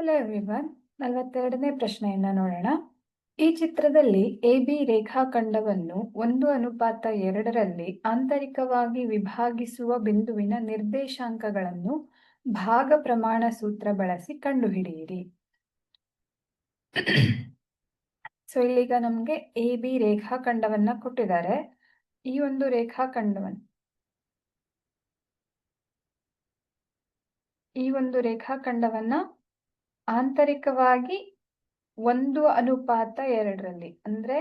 Hello everyone ನಲವತ್ತೆರಡನೇ ಪ್ರಶ್ನೆಯನ್ನ ನೋಡೋಣ. ಈ ಚಿತ್ರದಲ್ಲಿ ಎ ಬಿ ರೇಖಾಖಂಡವನ್ನು ಒಂದು ಅನುಪಾತ ಎರಡರಲ್ಲಿ ಆಂತರಿಕವಾಗಿ ವಿಭಾಗಿಸುವ ಬಿಂದುವಿನ ನಿರ್ದೇಶಾಂಕಗಳನ್ನು ಭಾಗ ಪ್ರಮಾಣ ಸೂತ್ರ ಬಳಸಿ ಕಂಡುಹಿಡಿಯಿರಿ. ಸೊ ಇಲ್ಲಿಗ ನಮಗೆ ಎ ಬಿ ರೇಖಾಖಂಡವನ್ನ ಕೊಟ್ಟಿದ್ದಾರೆ. ಈ ಒಂದು ರೇಖಾಖಂಡವನ್ನು ಈ ಒಂದು ರೇಖಾಖಂಡವನ್ನ ಆಂತರಿಕವಾಗಿ ಒಂದು ಅನುಪಾತ ಎರಡರಲ್ಲಿ. ಅಂದ್ರೆ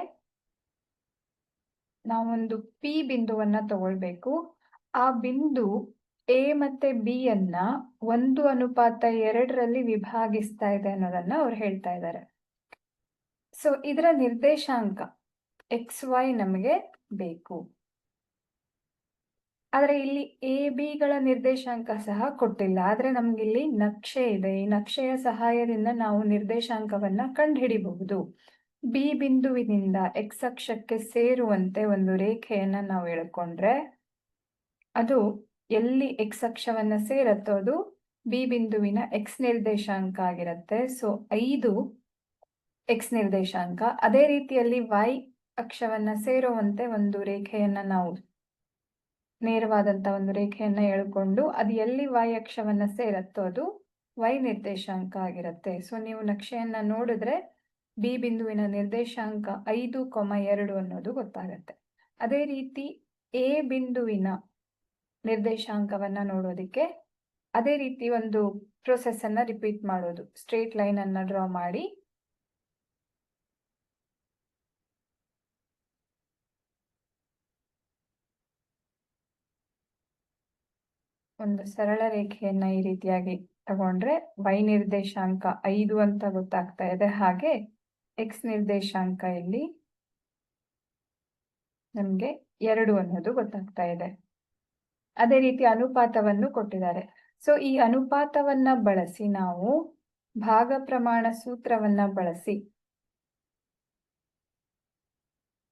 ನಾವೊಂದು ಪಿ ಬಿಂದುವನ್ನ ತಗೊಳ್ಬೇಕು. ಆ ಬಿಂದು ಎ ಮತ್ತೆ ಬಿ ಅನ್ನ ಒಂದು ಅನುಪಾತ ಎರಡರಲ್ಲಿ ವಿಭಾಗಿಸ್ತಾ ಇದೆ ಅನ್ನೋದನ್ನ ಅವ್ರು ಹೇಳ್ತಾ ಇದ್ದಾರೆ ಸೊ ಇದರ ನಿರ್ದೇಶಾಂಕ ಎಕ್ಸ್ ವೈ ನಮಗೆ ಬೇಕು. ಆದ್ರೆ ಇಲ್ಲಿ ಎ ಬಿಗಳ ನಿರ್ದೇಶಾಂಕ ಸಹ ಕೊಟ್ಟಿಲ್ಲ. ಆದ್ರೆ ನಮ್ಗೆ ಇಲ್ಲಿ ನಕ್ಷೆ ಇದೆ. ಈ ನಕ್ಷೆಯ ಸಹಾಯದಿಂದ ನಾವು ನಿರ್ದೇಶಾಂಕವನ್ನ ಕಂಡುಹಿಡಿಬಹುದು. ಬಿ ಬಿಂದುವಿನಿಂದ ಎಕ್ಸ್ ಅಕ್ಷಕ್ಕೆ ಸೇರುವಂತೆ ಒಂದು ರೇಖೆಯನ್ನ ನಾವು ಎಳ್ಕೊಂಡ್ರೆ ಅದು ಎಲ್ಲಿ ಎಕ್ಸ್ ಅಕ್ಷವನ್ನ ಸೇರತ್ತೋ ಅದು ಬಿ ಬಿಂದುವಿನ ಎಕ್ಸ್ ನಿರ್ದೇಶಾಂಕ ಆಗಿರುತ್ತೆ. ಸೊ ಐದು ಎಕ್ಸ್ ನಿರ್ದೇಶಾಂಕ. ಅದೇ ರೀತಿಯಲ್ಲಿ ವೈ ಅಕ್ಷವನ್ನ ಸೇರುವಂತೆ ಒಂದು ರೇಖೆಯನ್ನ ನಾವು ನೇರವಾದಂತ ಒಂದು ರೇಖೆಯನ್ನ ಎಳ್ಕೊಂಡು ಅದು ಎಲ್ಲಿ ವೈ ಅಕ್ಷವನ್ನ ಸೇರತ್ತೋ ಅದು ವೈ ನಿರ್ದೇಶಾಂಕ ಆಗಿರುತ್ತೆ. ಸೊ ನೀವು ನಕ್ಷೆಯನ್ನ ನೋಡಿದ್ರೆ ಬಿ ಬಿಂದುವಿನ ನಿರ್ದೇಶಾಂಕ ಐದು ಕೊಮ ಎರಡು ಅನ್ನೋದು ಗೊತ್ತಾಗತ್ತೆ. ಅದೇ ರೀತಿ ಎ ಬಿಂದುವಿನ ನಿರ್ದೇಶಾಂಕವನ್ನ ನೋಡೋದಿಕ್ಕೆ ಅದೇ ರೀತಿ ಒಂದು ಪ್ರೊಸೆಸ್ ಅನ್ನ ರಿಪೀಟ್ ಮಾಡೋದು. ಸ್ಟ್ರೇಟ್ ಲೈನ್ ಅನ್ನ ಡ್ರಾ ಮಾಡಿ ಒಂದು ಸರಳ ರೇಖೆಯನ್ನ ಈ ರೀತಿಯಾಗಿ ತಗೊಂಡ್ರೆ ವೈ ನಿರ್ದೇಶಾಂಕ ಐದು ಅಂತ ಗೊತ್ತಾಗ್ತಾ ಇದೆ. ಹಾಗೆ ಎಕ್ಸ್ ನಿರ್ದೇಶಾಂಕ ಇಲ್ಲಿ ನಮ್ಗೆ ಎರಡು ಅನ್ನೋದು ಗೊತ್ತಾಗ್ತಾ ಇದೆ. ಅದೇ ರೀತಿ ಅನುಪಾತವನ್ನು ಕೊಟ್ಟಿದ್ದಾರೆ. ಸೊ ಈ ಅನುಪಾತವನ್ನ ಬಳಸಿ ನಾವು ಭಾಗ ಪ್ರಮಾಣ ಸೂತ್ರವನ್ನ ಬಳಸಿ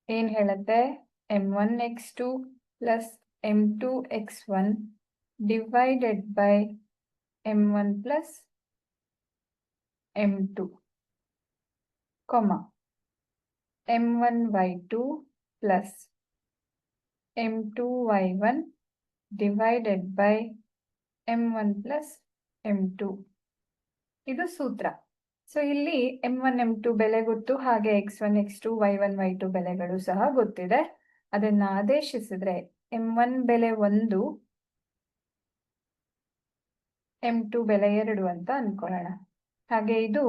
ಏನ್ ಹೇಳುತ್ತೆ? M one X two plus M two X one divided by m1 plus m2 comma m1 y2 plus m2 y1 divided by m1 plus m2 ಇದು ಸೂತ್ರ. ಸೊ ಇಲ್ಲಿ ಎಂ ಒನ್ ಎಂ ಟು ಬೆಲೆ ಗೊತ್ತು, ಹಾಗೆ X one X two Y one Y two ಬೆಲೆಗಳು ಸಹ ಗೊತ್ತಿದೆ. ಅದನ್ನ ಆದೇಶಿಸಿದ್ರೆ ಎಂ ಒನ್ ಬೆಲೆ ಒಂದು ಎಂ ಟು ಬೆಲೆ ಎರಡು ಅಂತ ಅನ್ಕೊಳ್ಳೋಣ. ಹಾಗೆ ಇದು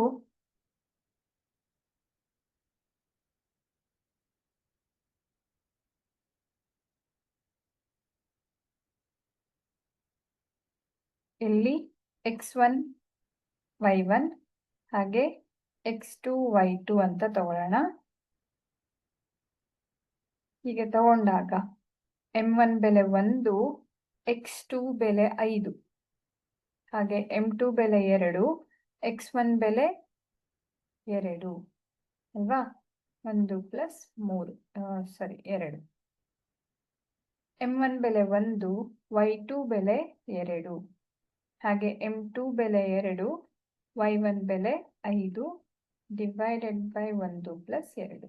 ಇಲ್ಲಿ ಎಕ್ಸ್ ಒನ್ ವೈ ಒನ್ ಹಾಗೆ ಎಕ್ಸ್ ಟು ವೈ ಟು ಅಂತ ತಗೊಳ್ಳೋಣ. ಹೀಗೆ ತಗೊಂಡಾಗ ಎಂ ಒನ್ ಬೆಲೆ ಒಂದು ಎಕ್ಸ್ ಟು ಬೆಲೆ ಐದು. ಹಾಗೆ ಎಂ ಟು ಬೆಲೆ ಎರಡು ಎಕ್ಸ್ ಒನ್ ಬೆಲೆ ಎರಡು, ಅಲ್ವಾ? ಒಂದು ಪ್ಲಸ್ ಮೂರು ಸಾರಿ ಎರಡು. ಎಂ ಒನ್ ಬೆಲೆ ಒಂದು ವೈ ಟು ಬೆಲೆ ಎರಡು. ಹಾಗೆ ಎಂ ಟು ಬೆಲೆ ಎರಡು ವೈ ಒನ್ ಬೆಲೆ ಐದು ಡಿವೈಡೆಡ್ ಬೈ ಒಂದು ಪ್ಲಸ್ ಎರಡು.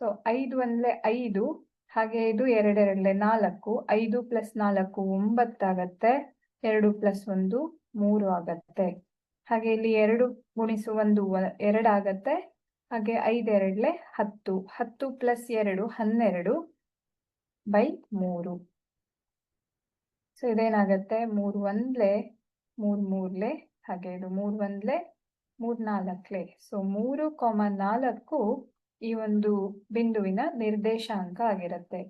ಸೊ ಐದು ಅಂದ್ರೆ ಐದು ಹಾಗೆ ಇದು ಎರಡೆರಡಲೆ ನಾಲ್ಕು, ಐದು ಪ್ಲಸ್ ನಾಲ್ಕು ಒಂಬತ್ತಾಗತ್ತೆ ಎರಡು ಪ್ಲಸ್ ಒಂದು ಮೂರು ಆಗತ್ತೆ. ಹಾಗೆ ಇಲ್ಲಿ ಎರಡು ಗುಣಿಸು ಒಂದು ಎರಡಾಗತ್ತೆ ಹಾಗೆ ಐದೆರಡ್ಲೆ ಹತ್ತು ಹತ್ತು ಪ್ಲಸ್ ಎರಡು ಹನ್ನೆರಡು ಬೈ ಮೂರು. ಸೊ ಇದೇನಾಗತ್ತೆ? ಮೂರು ಒಂದ್ಲೆ, ಮೂರ್ ಮೂರ್ಲೆ, ಹಾಗೆ ಇದು ಮೂರ್ ಒಂದ್ಲೆ, ಮೂರ್ ನಾಲ್ಕ್ಲೆ. ಸೊ ಮೂರು ಕಾಮ ನಾಲ್ಕು ಈ ಒಂದು ಬಿಂದುವಿನ ನಿರ್ದೇಶಾಂಕ ಆಗಿರುತ್ತೆ.